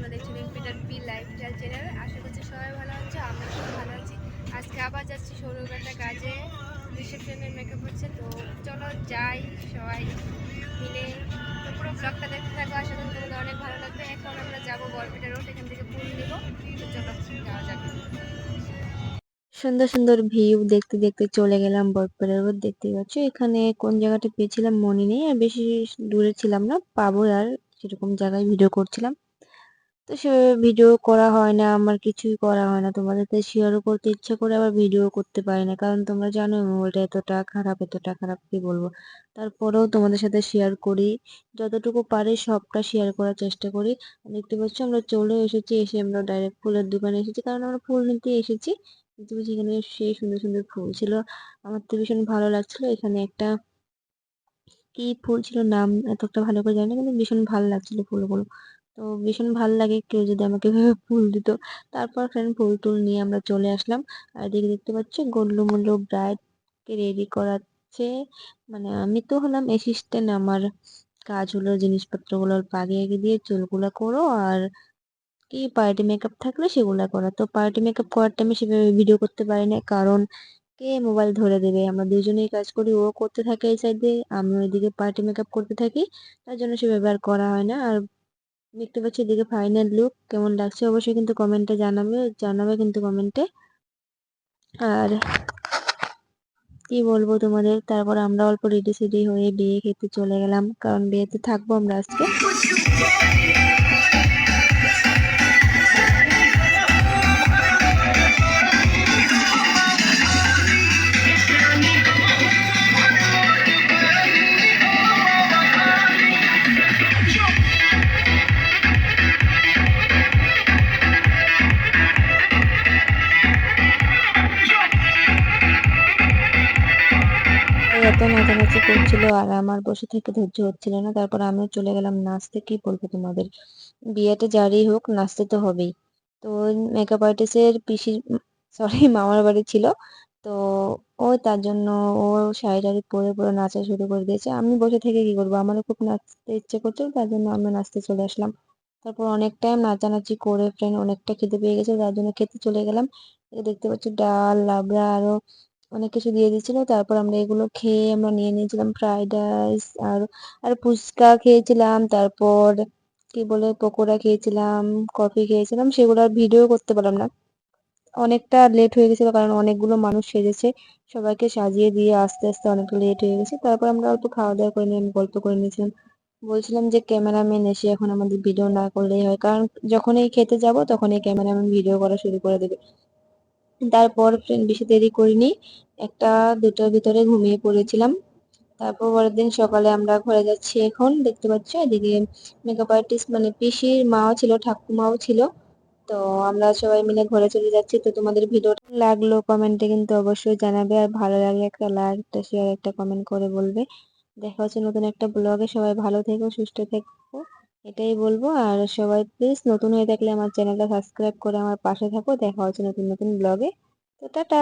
তোমরা দেখছ রিম্পিটার পি লাইফস্টাইল চ্যানেল আশা করছি সবাই ভালো আছে আমরা খুব ভালো আছি। আজকে আবার যাচ্ছি সৌরভের কাজে। রিসেপশনের মেকআপ হচ্ছে, তো চলো যাই সবাই মিলে। তো পুরো ব্লগটা দেখতে থাকো, আশা করি তোমাদের অনেক ভালো লাগবে। এখন আমরা যাব বরপেটা রোড এখান থেকে ফুল নেব। তো চলো যাওয়া যাবে সুন্দর সুন্দর ভিউ দেখতে দেখতে চলে গেলাম বটপাড়া রোড দেখতে পাচ্ছ। এখানে কোন জায়গাটা পেয়েছিলাম মনে নেই, আর বেশি দূরে ছিলাম না, পাবো আর সেরকম জায়গায় ভিডিও করছিলাম। তো সেভাবে ভিডিও করা হয় না, আমার কিছুই করা হয় না। তোমাদের সাথে শেয়ারও করতে ইচ্ছা করে আবার ভিডিও করতে পারি না। কারণ তোমরা জানো মোবাইলটা এতটা খারাপ এতটা খারাপ, কি বলব? তারপরেও তোমাদের সাথে শেয়ার করি। যতটুকু পারি সবটা শেয়ার করার চেষ্টা করি। দেখতে পাচ্ছ আমরা চলে এসেছি, এসে আমরা ডাইরেক্ট ফুলের দোকানে এসেছি। কারণ আমরা ফুল নিতে এসেছি। পাচ্ছি এখানে সেই সুন্দর সুন্দর ফুল ছিল। আমার তো ভীষণ ভালো লাগছিল। এখানে একটা কি ফুল ছিল নাম এতটা ভালো করে জানি না, কিন্তু ভীষণ ভালো লাগছিল ফুলগুলো। তো ভীষণ ভালো লাগে কেউ যদি আমাকে এভাবে ফুল দিত। তারপর ফ্রেন্ড ফুল টুল নিয়ে আমরা চলে আসলাম। আর এদিকে দেখতে পাচ্ছ গল্লু মুল্লু ব্রাইডকে রেডি করাচ্ছে। মানে আমি তো হলাম অ্যাসিস্ট্যান্ট আমার কাজ হলো জিনিসপত্রগুলো বাগিয়ে দিয়ে চুলগুলো করো আর কি পার্টি মেকআপ থাকলে সেগুলো করা। তো পার্টি মেকআপ করার টাইমে সেভাবে ভিডিও করতে পারি না কারণ কে মোবাইল ধরে দেবে? আমরা দুজনেই কাজ করি, ও করতে থাকে এই সাইডে আমি ওইদিকে পার্টি মেকআপ করতে থাকি, তার জন্য সেভাবে আর করা হয় না। আর দেখতে পাচ্ছি এদিকে ফাইনাল লুক কেমন লাগছে? অবশ্যই কিন্তু কমেন্টে জানাবে জানাবে কিন্তু কমেন্টে আর কি বলব তোমাদের? তারপর আমরা অল্প রেডি সেডি হয়ে বিয়ে খেতে চলে গেলাম, কারণ বিয়েতে থাকব আমরা আজকে। এত নাচানাচি করছিল আর আমার বসে থেকে ধৈর্য হচ্ছিল না। তারপর আমিও চলে গেলাম নাচতে। কি বলব তোমাদের? বিয়েটা যারই হোক, নাচতে তো হবেই। তো মেকআপ আর্টিস্টের পিসির সরি মামার বাড়ি ছিল। তো ও তার জন্য ও শাড়ি টাড়ি পরে পরে নাচা শুরু করে দিয়েছে। আমি বসে থেকে কি করব? আমারও খুব নাচতে ইচ্ছে করছিল, তার জন্য আমি নাচতে চলে আসলাম। তারপর অনেক টাইম নাচানাচি করে ফ্রেন্ড অনেকটা খেতে পেয়ে গেছে, তার জন্য খেতে চলে গেলাম। দেখতে পাচ্ছি, ডাল, লাবড়া, আরও অনেক কিছু দিয়ে দিয়েছিল। তারপর আমরা এগুলো খেয়ে আমরা নিয়ে নিয়েছিলাম ফ্রাইড রাইস আর আর ফুচকা খেয়েছিলাম। তারপর কি বলে, পকোড়া খেয়েছিলাম কফি খেয়েছিলাম। সেগুলো আর ভিডিও করতে পারলাম না। অনেকটা লেট হয়ে গেছিল কারণ অনেকগুলো মানুষ সেজেছে। সবাইকে সাজিয়ে দিয়ে আস্তে আস্তে অনেকটা লেট হয়ে গেছে। তারপর আমরা অল্প খাওয়া দাওয়া করে নিয়ে গল্প করে নিয়েছিলাম। বলছিলাম যে ক্যামেরাম্যান এসে এখন আমাদের ভিডিও না করলেই হয়। কারণ যখনই খেতে যাব তখনই ক্যামেরাম্যান ভিডিও করা শুরু করে দেবে। তারপর বেশি দেরি করিনি। একটা দুটোর ভিতরে ঘুমিয়ে পড়েছিলাম। তারপর পরের দিন সকালে আমরা ঘরে যাচ্ছি এখন। দেখতে পাচ্ছ, এদিকে মেকআপ আর্টিস্ট মানে পিসির মাও ছিল, ঠাকুমাও ছিল। তো আমরা সবাই মিলে ঘরে চলে যাচ্ছি। তো তোমাদের ভিডিওটা লাগল কমেন্টে কিন্তু অবশ্যই জানাবে। আর ভালো লাগলে একটা লাইক একটা শেয়ার একটা কমেন্ট করে বলবে। দেখা হচ্ছে নতুন একটা ব্লগে সবাই ভালো থেকো, সুস্থ থেকো। এটাই বলব। আর সবাই প্লিজ নতুন হয়ে থাকলে আমার চ্যানেলটা সাবস্ক্রাইব করে আমার পাশে থাকো। দেখা হচ্ছে নতুন নতুন ব্লগে তো টাটা!